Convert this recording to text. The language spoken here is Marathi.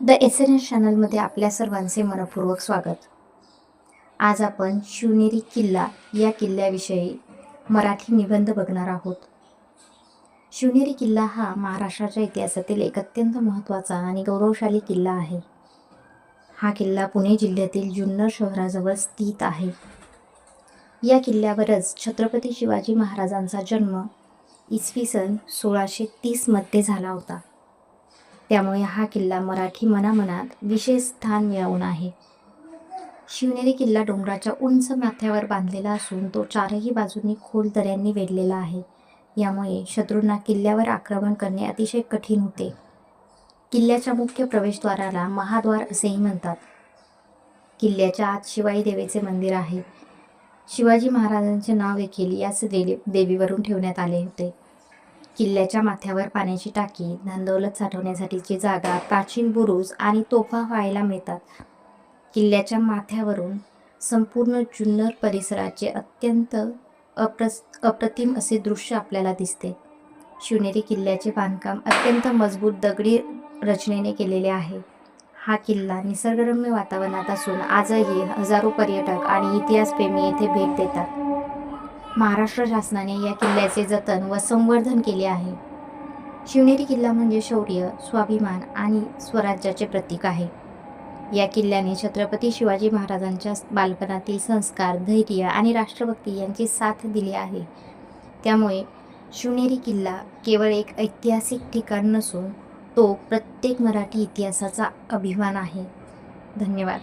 द एस एन एस चॅनलमध्ये आपल्या सर्वांचे मनपूर्वक स्वागत. आज आपण शिवनेरी किल्ला या किल्ल्याविषयी मराठी निबंध बघणार आहोत. शिवनेरी किल्ला हा महाराष्ट्राच्या इतिहासातील एक अत्यंत महत्त्वाचा आणि गौरवशाली किल्ला आहे. हा किल्ला पुणे जिल्ह्यातील जुन्नर शहराजवळ स्थित आहे. या किल्ल्यावरच छत्रपती शिवाजी महाराजांचा जन्म इसवी सन सोळाशे तीसमध्ये झाला होता. त्यामुळे हा किल्ला मराठी मनामनात विशेष स्थान मिळवून आहे. शिवनेरी किल्ला डोंगराच्या उंच माथ्यावर बांधलेला असून तो चारही बाजूंनी खोल दऱ्यांनी वेढलेला आहे. यामुळे शत्रूंना किल्ल्यावर आक्रमण करणे अतिशय कठीण होते. किल्ल्याच्या मुख्य प्रवेशद्वाराला महाद्वार असेही म्हणतात. किल्ल्याच्या आत शिवाई देवीचे मंदिर आहे. शिवाजी महाराजांचे नाव देखील याच देवी देवीवरून ठेवण्यात आले होते. किल्ल्याच्या माथ्यावर पाण्याची टाकी धनदौलत साठवण्यासाठीची जागा प्राचीन बुरुज आणि तोफा व्हायला मिळतात. किल्ल्याच्या माथ्यावरून संपूर्ण जुन्नर परिसराचे अत्यंत अप्रस अप्रतिम असे दृश्य आपल्याला दिसते. शिवनेरी किल्ल्याचे बांधकाम अत्यंत मजबूत दगडी रचनेने केलेले आहे. हा किल्ला निसर्गरम्य वातावरणात असून आजही हजारो पर्यटक आणि इतिहासप्रेमी येथे भेट देतात. महाराष्ट्र शासनाने या किल्ल्याचे जतन व संवर्धन केले आहे. शिवनेरी किल्ला म्हणजे शौर्य स्वाभिमान आणि स्वराज्याचे प्रतीक आहे. या किल्ल्याने छत्रपती शिवाजी महाराजांच्या बालपणातील संस्कार धैर्य आणि राष्ट्रभक्ती यांची साथ दिली आहे. त्यामुळे शिवनेरी किल्ला केवळ एक ऐतिहासिक ठिकाण नसून तो प्रत्येक मराठी इतिहासाचा अभिमान आहे. धन्यवाद.